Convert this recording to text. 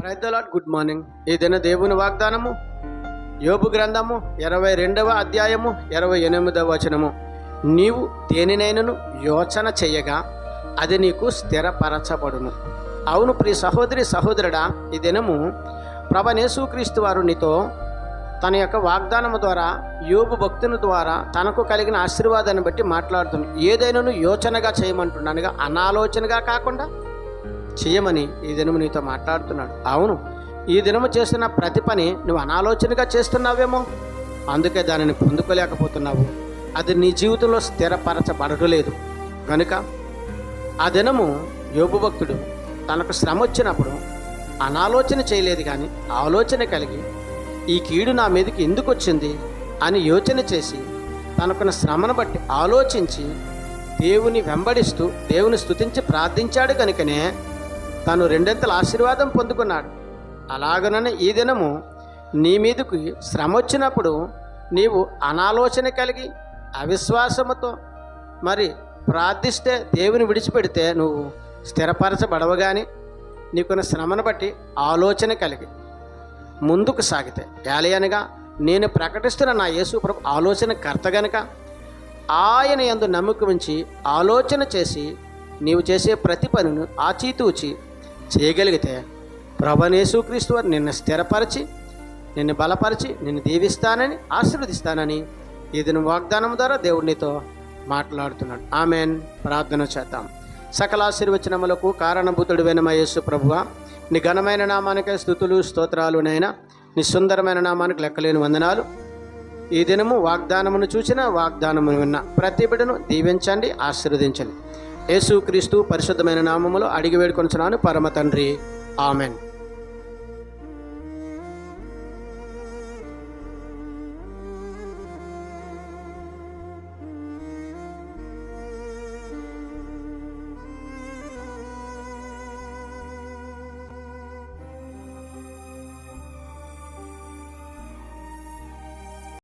Praise good morning ఈ దిన దేవుని వాగ్దానము యోబు గ్రంథము ఇరవై రెండవ అధ్యాయము ఇరవై ఎనిమిదవ వచనము. నీవు దేనినైనను యోచన చేయగా అది నీకు స్థిరపరచబడును. అవును ప్రియ సహోదరి సహోదరుడా ఈ దినము ప్రభనేసుక్రీస్తు వారు నీతో తన యొక్క వాగ్దానము ద్వారా యోబు భక్తుని ద్వారా తనకు కలిగిన ఆశీర్వాదాన్ని బట్టి మాట్లాడుతుంది ఏదైనాను యోచనగా చేయమంటున్నానుగా అనాలోచనగా కాకుండా చేయమని ఈ దినము నీతో మాట్లాడుతున్నాడు. అవును ఈ దినము చేస్తున్న ప్రతి పని నువ్వు అనాలోచనగా చేస్తున్నావేమో. అందుకే దానిని పొందుకోలేకపోతున్నావు. అది నీ జీవితంలో స్థిరపరచబడలేదు. కనుక ఆ దినము యోగు భక్తుడు తనకు శ్రమ వచ్చినప్పుడు అనాలోచన చేయలేదు కానీ ఆలోచన కలిగి ఈ కీడు నా మీదకి ఎందుకు వచ్చింది అని యోచన చేసి తనకున్న శ్రమను బట్టి ఆలోచించి దేవుని వెంబడిస్తూ దేవుని స్థుతించి ప్రార్థించాడు కనుకనే తను రెండెంతల ఆశీర్వాదం పొందుకున్నాడు. అలాగనని ఈ దినము నీ మీదకు శ్రమ వచ్చినప్పుడు నీవు అనాలోచన కలిగి అవిశ్వాసముతో మరి ప్రార్థిస్తే దేవుని విడిచిపెడితే నువ్వు స్థిరపరచబడవు కానీ నీకున్న శ్రమను బట్టి ఆలోచన కలిగి ముందుకు సాగితే. ఏలయనగా నేను ప్రకటిస్తున్న నా యేసు ప్రభు ఆలోచన కర్త గనక ఆయన యందు నమ్మకం ఉంచి ఆలోచన చేసి నీవు చేసే ప్రతి పనును ఆచితూచి చేయగలిగితే ప్రభనేసుక్రీస్తు వారు నిన్ను స్థిరపరిచి నిన్ను బలపరిచి నిన్ను దీవిస్తానని ఆశీర్వదిస్తానని ఇదిని వాగ్దానం ద్వారా దేవుడినితో మాట్లాడుతున్నాడు. ఆమెన్. ప్రార్థన చేద్దాం. సకల ఆశీర్వచనములకు కారణభూతుడు వెనమయేసు ప్రభువ నీ ఘనమైన నామానికే స్థుతులు స్తోత్రాలునైనా నీ సుందరమైన నామానికి లెక్కలేని వందనాలు. ఈ దినము వాగ్దానమును చూసిన వాగ్దానమును విన్న ప్రతి బిడ్డను దీవించండి ఆశీర్వదించండి. యేసుక్రీస్తు పరిశుద్ధమైన నామములో అడిగి వేడుకొంచున్నాను పరమ తండ్రి. ఆమెన్.